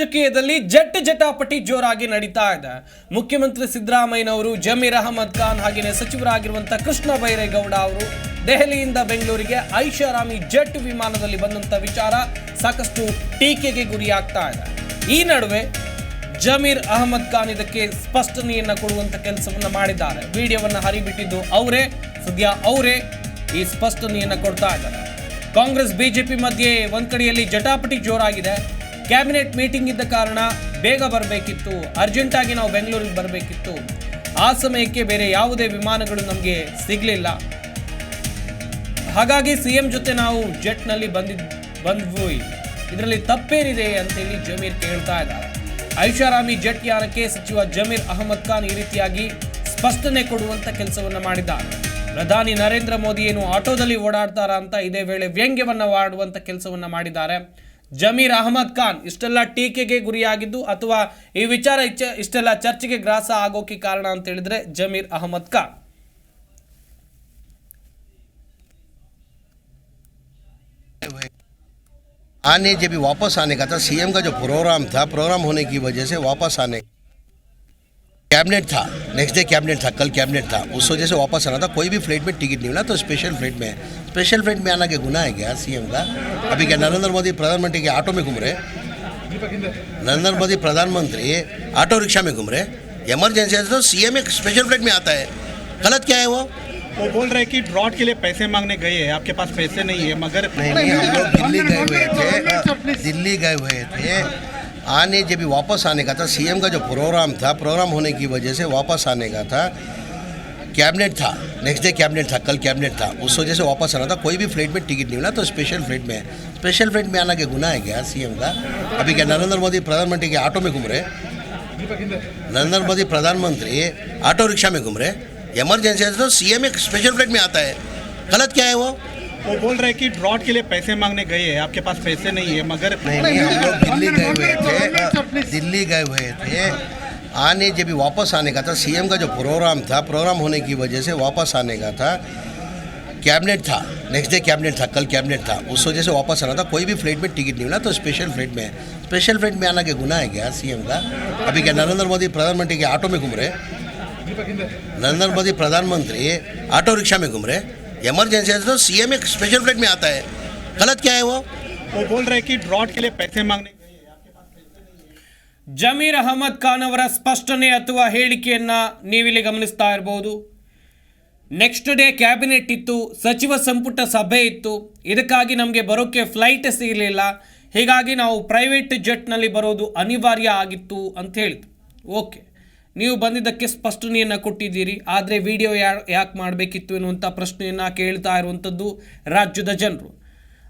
ರಾಜಕೀಯದಲ್ಲಿ ಜಟ್ ಜಟಾಪಟಿ ಜೋರಾಗಿ ನಡೀತಾ ಇದೆ. ಮುಖ್ಯಮಂತ್ರಿ ಸಿದ್ದರಾಮಯ್ಯನವರು ಜಮೀರ್ ಅಹಮದ್ ಖಾನ್ ಹಾಗೆಯೇ ಸಚಿವರಾಗಿರುವಂತಹ ಕೃಷ್ಣ ಬೈರೇಗೌಡ ಅವರು ದೆಹಲಿಯಿಂದ ಬೆಂಗಳೂರಿಗೆ ಐಷಾರಾಮಿ ಜೆಟ್ ವಿಮಾನದಲ್ಲಿ ಬಂದಂತ ವಿಚಾರ ಸಾಕಷ್ಟು ಟೀಕೆಗೆ ಗುರಿಯಾಗ್ತಾ ಇದೆ. ಈ ನಡುವೆ ಜಮೀರ್ ಅಹಮದ್ ಖಾನ್ ಇದಕ್ಕೆ ಸ್ಪಷ್ಟನೆಯನ್ನ ಕೊಡುವಂತ ಕೆಲಸವನ್ನ ಮಾಡಿದ್ದಾರೆ. ವಿಡಿಯೋವನ್ನ ಹರಿಬಿಟ್ಟಿದ್ದು ಅವರೇ, ಸದ್ಯ ಅವರೇ ಈ ಸ್ಪಷ್ಟನೆಯನ್ನ ಕೊಡ್ತಾ ಇದ್ದಾರೆ. ಕಾಂಗ್ರೆಸ್, ಬಿಜೆಪಿ ಮಧ್ಯೆ ಒಂದ್ ಜಟಾಪಟಿ ಜೋರಾಗಿದೆ. ಕ್ಯಾಬಿನೆಟ್ ಮೀಟಿಂಗ್ ಇದ್ದ ಕಾರಣ ಬೇಗ ಬರಬೇಕಿತ್ತು. ಅರ್ಜೆಂಟ್ ಆಗಿ ನಾವು ಬೆಂಗಳೂರಿಗೆ ಬರಬೇಕಿತ್ತು. ಆ ಸಮಯಕ್ಕೆ ಬೇರೆ ಯಾವುದೇ ವಿಮಾನಗಳು ನಮಗೆ ಸಿಗಲಿಲ್ಲ. ಹಾಗಾಗಿ ಸಿಎಂ ಜೊತೆ ನಾವು ಜೆಟ್ನಲ್ಲಿ ಬಂದಿದ್ ಬಂದ್ವಿ. ಇದರಲ್ಲಿ ತಪ್ಪೇನಿದೆ ಅಂತೇಳಿ ಜಮೀರ್ ಕೇಳ್ತಾ ಇದ್ದಾರೆ. ಐಷಾರಾಮಿ ಜೆಟ್ ಯಾನಕ್ಕೆ ಸಚಿವ ಜಮೀರ್ ಅಹಮದ್ ಖಾನ್ ಈ ರೀತಿಯಾಗಿ ಸ್ಪಷ್ಟನೆ ಕೊಡುವಂತ ಕೆಲಸವನ್ನು ಮಾಡಿದ್ದಾರೆ. ಪ್ರಧಾನಿ ನರೇಂದ್ರ ಮೋದಿ ಏನು ಆಟೋದಲ್ಲಿ ಓಡಾಡ್ತಾರಾ ಅಂತ ಇದೇ ವೇಳೆ ವ್ಯಂಗ್ಯವನ್ನು ಮಾಡುವಂತ ಕೆಲಸವನ್ನು ಮಾಡಿದ್ದಾರೆ. ಜಮೀರ್ ಅಹಮದ್ ಖಾನ್ ಇಷ್ಟೆಲ್ಲ ಟೀಕೆಗೆ ಗುರಿಯಾಗಿದ್ದು ಅಥವಾ ಈ ವಿಚಾರ ಇಚ್ಚ- ಇಷ್ಟೆಲ್ಲ ಚರ್ಚೆಗೆ ಗ್ರಾಸ ಆಗೋಕೆ ಕಾರಣ ಅಂತ ಹೇಳಿದ್ರೆ ಜಮೀರ್ ಅಹಮದ್ ಖಾನ್ आने जब भी वापस आने का था सीएम का जो प्रोग्राम था प्रोग्राम होने की वजह से वापस आने कैबिनेट था नेक्स्ट डे कैबिनेट था कल कैबिनेट था। उस वजह से वापस आना था। कोई भी फ़्लाइट में टिकट नहीं मिला तो स्पेशल फ़्लाइट में। स्पेशल फ़्लाइट में आना के गुना है क्या सीएम का? अभी क्या नरेंद्र मोदी प्रधानमंत्री के ऑटो में घूम रहे? नरेंद्र मोदी प्रधानमंत्री ऑटो रिक्शा में घूम रहे? इमरजेंसी है तो सीएम एक स्पेशल फ़्लाइट में आता है। गलत क्या है वो? वो बोल रहे हैं कि ड्रॉट के लिए पैसे मांगने गए हैं। आपके पास पैसे नहीं है मगर नहीं नहीं हम लोग दिल्ली गए हुए थे। दिल्ली गए हुए थे। आने जब वापस आने का था सीएम का जो प्रोग्राम था प्रोग्राम होने की वजह से वापस आने का था कैबिनेट था नेक्स्ट डे कैबिनेट था, कल कैबिनेट था, उस वजह से वापस आना था, कोई भी फ़्लाइट में टिकट नहीं मिला तो स्पेशल फ़्लाइट में स्पेशल फ़्लाइट में आना के गुना है क्या सीएम का? अभी क्या नरेंद्र मोदी प्रधानमंत्री के ऑटो में घूम रहे नरेंद्र मोदी प्रधानमंत्री ऑटो रिक्शा में घूम रहे इमरजेंसी है तो सीएम एक स्पेशल फ़्लाइट में आता है। गलत क्या है वो? वो बोल रहे हैं कि ड्रॉट के लिए पैसे मांगने गए हैं आपके पास पैसे नहीं है मगर नहीं नहीं हम लोग दिल्ली गए हुए थे। दिल्ली गए हुए थे। आने जब भी वापस आने का था सीएम का जो प्रोग्राम था प्रोग्राम होने की वजह से वापस आने का था कैबिनेट था नेक्स्ट डे कैबिनेट था कल कैबिनेट था। उस वजह से वापस आना था कोई भी फ़्लाइट में टिकट नहीं मिला तो स्पेशल फ़्लाइट में। स्पेशल फ़्लाइट में आना के गुना है क्या सीएम का? अभी क्या नरेंद्र मोदी प्रधानमंत्री के ऑटो में घूम रहे? नरेंद्र मोदी प्रधानमंत्री ऑटो रिक्शा में घूम रहे? इमरजेंसी है तो सीएम एक स्पेशल फ्लाइट में आता है गलत क्या है वो वो बोल रहे हैं कि ड्रॉट के लिए पैसे मांगने गए हैं आपके पास पैसे नहीं है ಜಮೀರ್ ಅಹಮದ್ ಖಾನ್ ಅವರ ಸ್ಪಷ್ಟನೆ ಅಥವಾ ಹೇಳಿಕೆಯನ್ನ ನೀವಿಲ್ಲಿ ಗಮನಿಸ್ತಾ ಇರಬಹುದು ನೆಕ್ಸ್ಟ್ ಡೇ ಕ್ಯಾಬಿನೆಟ್ ಇತ್ತು ಸಚಿವ ಸಂಪುಟ ಸಭೆ ಇತ್ತು ಇದಕ್ಕಾಗಿ ನಮಗೆ ಬರೋಕ್ಕೆ ಫ್ಲೈಟ್ ಸಿಗಲಿಲ್ಲ ಹೀಗಾಗಿ ನಾವು ಪ್ರೈವೇಟ್ ಜೆಟ್ನಲ್ಲಿ ಬರೋದು ಅನಿವಾರ್ಯ ಆಗಿತ್ತು ಅಂತ ಹೇಳಿತು ಓಕೆ ನೀವು ಬಂದಿದ್ದಕ್ಕೆ ಸ್ಪಷ್ಟನೆಯನ್ನು ಕೊಟ್ಟಿದ್ದೀರಿ. ಆದರೆ ವಿಡಿಯೋ ಯಾ, ಯಾಕೆ ಮಾಡಬೇಕಿತ್ತು ಎನ್ನುವಂಥ ಪ್ರಶ್ನೆಯನ್ನು ಕೇಳ್ತಾ ಇರುವಂಥದ್ದು ರಾಜ್ಯದ ಜನರು.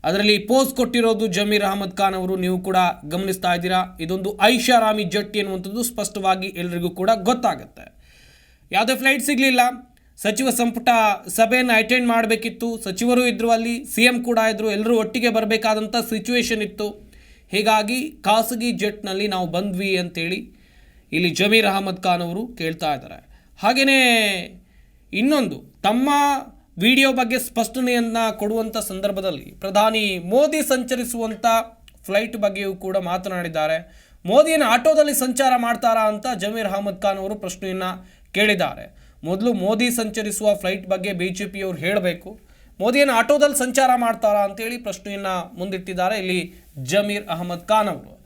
ಅದರಲ್ಲಿ ಪೋಸ್ಟ್ ಕೊಟ್ಟಿರೋದು ಜಮೀರ್ ಅಹಮದ್ ಖಾನ್ ಅವರು. ನೀವು ಕೂಡ ಗಮನಿಸ್ತಾ ಇದ್ದೀರಾ. ಇದೊಂದು ಐಷಾರಾಮಿ ಜಟ್ ಎನ್ನುವಂಥದ್ದು ಸ್ಪಷ್ಟವಾಗಿ ಎಲ್ರಿಗೂ ಕೂಡ ಗೊತ್ತಾಗುತ್ತೆ. ಯಾವುದೇ ಫ್ಲೈಟ್ ಸಿಗಲಿಲ್ಲ. ಸಚಿವ ಸಂಪುಟ ಸಭೆಯನ್ನು ಅಟೆಂಡ್ ಮಾಡಬೇಕಿತ್ತು. ಸಚಿವರು ಇದ್ದರು ಅಲ್ಲಿ ಸಿ ಎಂ ಕೂಡ ಇದ್ದರು ಎಲ್ಲರೂ ಒಟ್ಟಿಗೆ ಬರಬೇಕಾದಂಥ ಸಿಚುವೇಶನ್ ಇತ್ತು. ಹೀಗಾಗಿ ಖಾಸಗಿ ಜೆಟ್ನಲ್ಲಿ ನಾವು ಬಂದ್ವಿ ಅಂತೇಳಿ ಇಲ್ಲಿ ಜಮೀರ್ ಅಹಮದ್ ಖಾನ್ ಅವರು ಕೇಳ್ತಾ ಇದ್ದಾರೆ. ಹಾಗೆಯೇ ಇನ್ನೊಂದು, ತಮ್ಮ ವಿಡಿಯೋ ಬಗ್ಗೆ ಸ್ಪಷ್ಟನೆಯನ್ನು ಕೊಡುವಂಥ ಸಂದರ್ಭದಲ್ಲಿ ಪ್ರಧಾನಿ ಮೋದಿ ಸಂಚರಿಸುವಂಥ ಫ್ಲೈಟ್ ಬಗ್ಗೆಯೂ ಕೂಡ ಮಾತನಾಡಿದ್ದಾರೆ. ಮೋದಿಯನ್ನು ಆಟೋದಲ್ಲಿ ಸಂಚಾರ ಮಾಡ್ತಾರಾ ಅಂತ ಜಮೀರ್ ಅಹಮದ್ ಖಾನ್ ಅವರು ಪ್ರಶ್ನೆಯನ್ನು ಕೇಳಿದ್ದಾರೆ. ಮೊದಲು ಮೋದಿ ಸಂಚರಿಸುವ ಫ್ಲೈಟ್ ಬಗ್ಗೆ ಬಿ ಜೆ ಪಿಯವರು ಹೇಳಬೇಕು. ಮೋದಿಯನ್ನು ಆಟೋದಲ್ಲಿ ಸಂಚಾರ ಮಾಡ್ತಾರಾ ಅಂತೇಳಿ ಪ್ರಶ್ನೆಯನ್ನು ಮುಂದಿಟ್ಟಿದ್ದಾರೆ ಇಲ್ಲಿ ಜಮೀರ್ ಅಹಮದ್ ಖಾನ್ ಅವರು.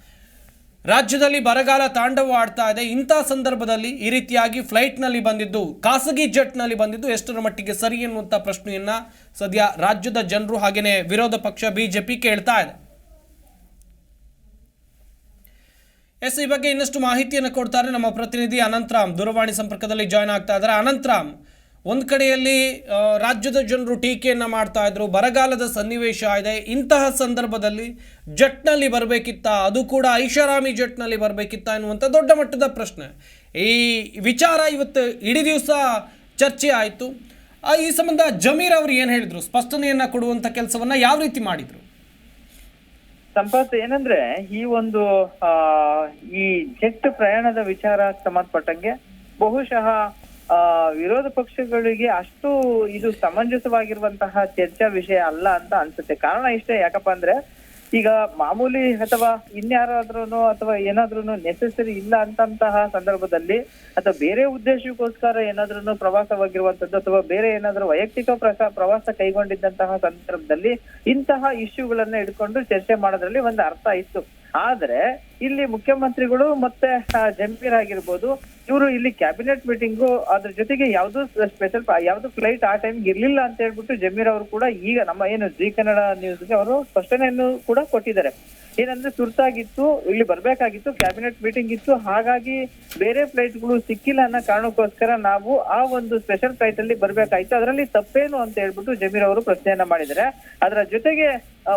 ರಾಜ್ಯದಲ್ಲಿ ಬರಗಾಲ ತಾಂಡವ ಆಡ್ತಾ ಇದೆ. ಇಂಥ ಸಂದರ್ಭದಲ್ಲಿ ಈ ರೀತಿಯಾಗಿ ಫ್ಲೈಟ್ನಲ್ಲಿ ಬಂದಿದ್ದು, ಖಾಸಗಿ ಜೆಟ್ನಲ್ಲಿ ಬಂದಿದ್ದು ಎಷ್ಟರ ಮಟ್ಟಿಗೆ ಸರಿ ಎನ್ನುವಂಥ ಪ್ರಶ್ನೆಯನ್ನ ಸದ್ಯ ರಾಜ್ಯದ ಜನರು ಹಾಗೆಯೇ ವಿರೋಧ ಪಕ್ಷ ಬಿಜೆಪಿ ಕೇಳ್ತಾ ಇದೆ. ಎಸ್, ಈ ಬಗ್ಗೆ ಇನ್ನಷ್ಟು ಮಾಹಿತಿಯನ್ನು ಕೊಡ್ತಾರೆ ನಮ್ಮ ಪ್ರತಿನಿಧಿ ಅನಂತರಾಮ್. ದೂರವಾಣಿ ಸಂಪರ್ಕದಲ್ಲಿ ಜಾಯ್ನ್ ಆಗ್ತಾ ಇದ್ದಾರೆ. ಅನಂತರಾಮ್ ಒಂದು ಕಡೆಯಲ್ಲಿ ರಾಜ್ಯದ ಜನರು ಟೀಕೆಯನ್ನು ಮಾಡ್ತಾ ಇದ್ರು, ಬರಗಾಲದ ಸನ್ನಿವೇಶ ಇದೆ, ಇಂತಹ ಸಂದರ್ಭದಲ್ಲಿ ಜಟ್ನಲ್ಲಿ ಬರಬೇಕಿತ್ತ? ಅದು ಕೂಡ ಐಷಾರಾಮಿ ಜಟ್ನಲ್ಲಿ ಬರಬೇಕಿತ್ತ ಎನ್ನುವಂಥ ದೊಡ್ಡ ಮಟ್ಟದ ಪ್ರಶ್ನೆ. ಈ ವಿಚಾರ ಇವತ್ತು ಇಡೀ ದಿವಸ ಚರ್ಚೆ ಆಯಿತು. ಈ ಸಂಬಂಧ ಜಮೀರ್ ಅವರು ಏನು ಹೇಳಿದರು? ಸ್ಪಷ್ಟನೆಯನ್ನು ಕೊಡುವಂಥ ಕೆಲಸವನ್ನು ಯಾವ ರೀತಿ ಮಾಡಿದರು? ಸಂಪತ್, ಏನಂದ್ರೆ ಈ ಒಂದು ಈ ಜೆಟ್ ಪ್ರಯಾಣದ ವಿಚಾರ ಸಂಬಂಧಪಟ್ಟಂಗೆ ಬಹುಶಃ ಆ, ವಿರೋಧ ಪಕ್ಷಗಳಿಗೆ ಅಷ್ಟು ಇದು ಸಮಂಜಸವಾಗಿರುವಂತಹ ಚರ್ಚಾ ವಿಷಯ ಅಲ್ಲ ಅಂತ ಅನ್ಸುತ್ತೆ. ಕಾರಣ ಇಷ್ಟೇ, ಯಾಕಪ್ಪ ಅಂದ್ರೆ ಈಗ ಮಾಮೂಲಿ ಅಥವಾ ಇನ್ಯಾರಾದ್ರೂ ಅಥವಾ ಏನಾದ್ರೂ ನೆಸೆಸರಿ ಇಲ್ಲ ಅಂತಂತಹ ಸಂದರ್ಭದಲ್ಲಿ ಅಥವಾ ಬೇರೆ ಉದ್ದೇಶಕ್ಕೋಸ್ಕರ ಏನಾದ್ರೂ ಪ್ರವಾಸವಾಗಿರುವಂತದ್ದು ಅಥವಾ ಬೇರೆ ಏನಾದ್ರೂ ವೈಯಕ್ತಿಕ ಪ್ರಸ- ಪ್ರವಾಸ ಕೈಗೊಂಡಿದ್ದಂತಹ ಸಂದರ್ಭದಲ್ಲಿ ಇಂತಹ ಇಶ್ಯೂಗಳನ್ನ ಇಟ್ಕೊಂಡು ಚರ್ಚೆ ಮಾಡೋದ್ರಲ್ಲಿ ಒಂದು ಅರ್ಥ ಇತ್ತು. ಆದ್ರೆ ಇಲ್ಲಿ ಮುಖ್ಯಮಂತ್ರಿಗಳು ಮತ್ತೆ ಜಮೀರ್ ಆಗಿರ್ಬೋದು, ಇವರು ಇಲ್ಲಿ ಕ್ಯಾಬಿನೆಟ್ ಮೀಟಿಂಗು ಅದ್ರ ಜೊತೆಗೆ ಯಾವ್ದು ಸ್ಪೆಷಲ್ ಯಾವ್ದು ಫ್ಲೈಟ್ ಆ ಟೈಮ್ ಇರ್ಲಿಲ್ಲ ಅಂತ ಹೇಳ್ಬಿಟ್ಟು ಜಮೀರ್ ಅವರು ಕೂಡ ಈಗ ನಮ್ಮ ಏನು ಜಿ ಕನ್ನಡ ನ್ಯೂಸ್ಗೆ ಅವರು ಸ್ಪಷ್ಟನೆಯನ್ನು ಕೂಡ ಕೊಟ್ಟಿದ್ದಾರೆ. ಏನಂದ್ರೆ ತುರ್ತಾಗಿತ್ತು, ಇಲ್ಲಿ ಬರ್ಬೇಕಾಗಿತ್ತು ಕ್ಯಾಬಿನೆಟ್ ಮೀಟಿಂಗ್ ಇತ್ತು. ಹಾಗಾಗಿ ಬೇರೆ ಫ್ಲೈಟ್ಗಳು ಸಿಕ್ಕಿಲ್ಲ ಅನ್ನೋ ಕಾರಣಕ್ಕೋಸ್ಕರ ನಾವು ಆ ಒಂದು ಸ್ಪೆಷಲ್ ಫ್ಲೈಟ್ ಅಲ್ಲಿ ಬರ್ಬೇಕಾಯ್ತು. ಅದರಲ್ಲಿ ತಪ್ಪೇನು ಅಂತ ಹೇಳ್ಬಿಟ್ಟು ಜಮೀರ್ ಅವರು ಪ್ರಶ್ನೆಯನ್ನ ಮಾಡಿದ್ದಾರೆ. ಅದರ ಜೊತೆಗೆ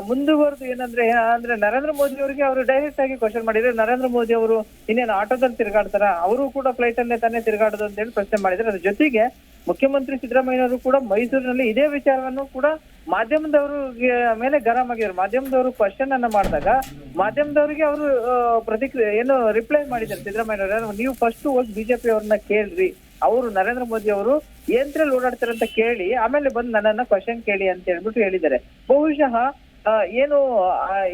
ಮುಂದುವರೆದು ಏನಂದ್ರೆ ಅಂದ್ರೆ ನರೇಂದ್ರ ಮೋದಿ ಅವರಿಗೆ ಅವರು ಡೈರೆಕ್ಟ್ ಆಗಿ ಕ್ವಶನ್ ಮಾಡಿದ್ರೆ, ನರೇಂದ್ರ ಮೋದಿ ಅವರು ಇನ್ನೇನು ಆಟೋದಲ್ಲಿ ತಿರುಗಾಡ್ತಾರ? ಅವರು ಕೂಡ ಫ್ಲೈಟ್ ಅಲ್ಲೇ ತಾನೇ ತಿರುಗಾಡೋದು ಅಂತ ಹೇಳಿ ಪ್ರಶ್ನೆ ಮಾಡಿದ್ರೆ ಅದ್ರ ಜೊತೆಗೆ ಮುಖ್ಯಮಂತ್ರಿ ಸಿದ್ದರಾಮಯ್ಯವರು ಕೂಡ ಮೈಸೂರಿನಲ್ಲಿ ಇದೇ ವಿಚಾರವನ್ನು ಕೂಡ ಮಾಧ್ಯಮದವರು ಮೇಲೆ ಗರಂ ಆಗಿದ್ರು ಮಾಧ್ಯಮದವರು ಕ್ವಶನ್ ಅನ್ನ ಮಾಡಿದಾಗ ಮಾಧ್ಯಮದವರಿಗೆ ಅವರು ಪ್ರತಿಕ್ರಿಯೆ, ಏನು ರಿಪ್ಲೈ ಮಾಡಿದ್ದಾರೆ. ಸಿದ್ದರಾಮಯ್ಯ ನೀವು ಫಸ್ಟ್ ಹೋಗಿ ಬಿಜೆಪಿ ಅವ್ರನ್ನ ಕೇಳ್ರಿ. ಅವರು ನರೇಂದ್ರ ಮೋದಿ ಅವರು ಏನ್ರಲ್ಲಿ ಓಡಾಡ್ತಾರೆ ಅಂತ ಕೇಳಿ, ಆಮೇಲೆ ಬಂದು ನನ್ನನ್ನ ಕ್ವಶನ್ ಕೇಳಿ ಅಂತ ಹೇಳ್ಬಿಟ್ಟು ಹೇಳಿದ್ದಾರೆ. ಬಹುಶಃ ಏನು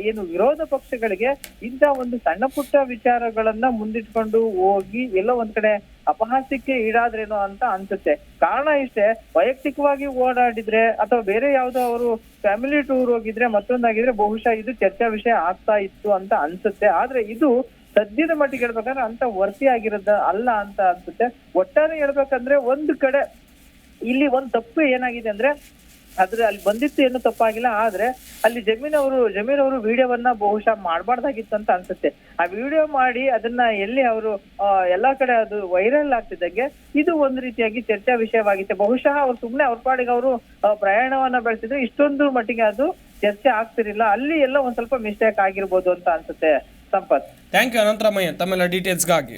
ಏನು ವಿರೋಧ ಪಕ್ಷಗಳಿಗೆ ಇಂಥ ಒಂದು ಸಣ್ಣ ಪುಟ್ಟ ವಿಚಾರಗಳನ್ನ ಮುಂದಿಟ್ಕೊಂಡು ಹೋಗಿ ಎಲ್ಲೋ ಒಂದ್ ಕಡೆ ಅಪಹಾಸ್ಯಕ್ಕೆ ಈಡಾದ್ರೇನೋ ಅಂತ ಅನ್ಸುತ್ತೆ. ಕಾರಣ ಇಷ್ಟೇ, ವೈಯಕ್ತಿಕವಾಗಿ ಓಡಾಡಿದ್ರೆ ಅಥವಾ ಬೇರೆ ಯಾವ್ದೋ ಅವರು ಫ್ಯಾಮಿಲಿ ಟೂರ್ ಹೋಗಿದ್ರೆ ಮತ್ತೊಂದಾಗಿದ್ರೆ ಬಹುಶಃ ಇದು ಚರ್ಚಾ ವಿಷಯ ಆಗ್ತಾ ಇತ್ತು ಅಂತ ಅನ್ಸುತ್ತೆ. ಆದ್ರೆ ಇದು ಸದ್ಯದ ಮಟ್ಟಿಗೆ ಹೇಳ್ಬೇಕಂದ್ರೆ ಅಂತ ವರ್ತಿ ಆಗಿರೋದ ಅಲ್ಲ ಅಂತ ಅನ್ಸುತ್ತೆ. ಒಟ್ಟಾರೆ ಹೇಳ್ಬೇಕಂದ್ರೆ ಒಂದು ಕಡೆ ಇಲ್ಲಿ ಒಂದ್ ತಪ್ಪು ಏನಾಗಿದೆ ಅಂದ್ರೆ ಅದ್ರ ಅಲ್ಲಿ ಬಂದಿತ್ತು ಏನು ತಪ್ಪಾಗಿಲ್ಲ, ಆದ್ರೆ ಅಲ್ಲಿ ಜಮೀನ್ ಅವರು, ಜಮೀರ್ ಅವರು ವಿಡಿಯೋವನ್ನ ಬಹುಶಃ ಮಾಡಬಾರ್ದಾಗಿತ್ತು ಅಂತ ಅನ್ಸುತ್ತೆ. ಆ ವಿಡಿಯೋ ಮಾಡಿ ಅದನ್ನ ಎಲ್ಲಿ ಅವರು ಎಲ್ಲಾ ಕಡೆ ಅದು ವೈರಲ್ ಆಗ್ತಿದ್ದಂಗೆ ಇದು ಒಂದು ರೀತಿಯಾಗಿ ಚರ್ಚಾ ವಿಷಯವಾಗಿತ್ತು. ಬಹುಶಃ ಅವ್ರು ಸುಮ್ನೆ ಅವ್ರ ಪಾಡಿಗೆ ಅವರು ಪ್ರಯಾಣವನ್ನ ಬೆಳೆಸಿದ್ರು ಇಷ್ಟೊಂದು ಮಟ್ಟಿಗೆ ಅದು ಚರ್ಚೆ ಆಗ್ತಿರ್ಲಿಲ್ಲ. ಅಲ್ಲಿ ಎಲ್ಲ ಒಂದ್ ಸ್ವಲ್ಪ ಮಿಸ್ಟೇಕ್ ಆಗಿರ್ಬೋದು ಅಂತ ಅನ್ಸುತ್ತೆ ಸಂಪತ್. ಥ್ಯಾಂಕ್ ಯು ಅನಂತರಾಮಯ್ಯ, ತಮ್ಮೆಲ್ಲ ಡೀಟೇಲ್ಸ್ಗಾಗಿ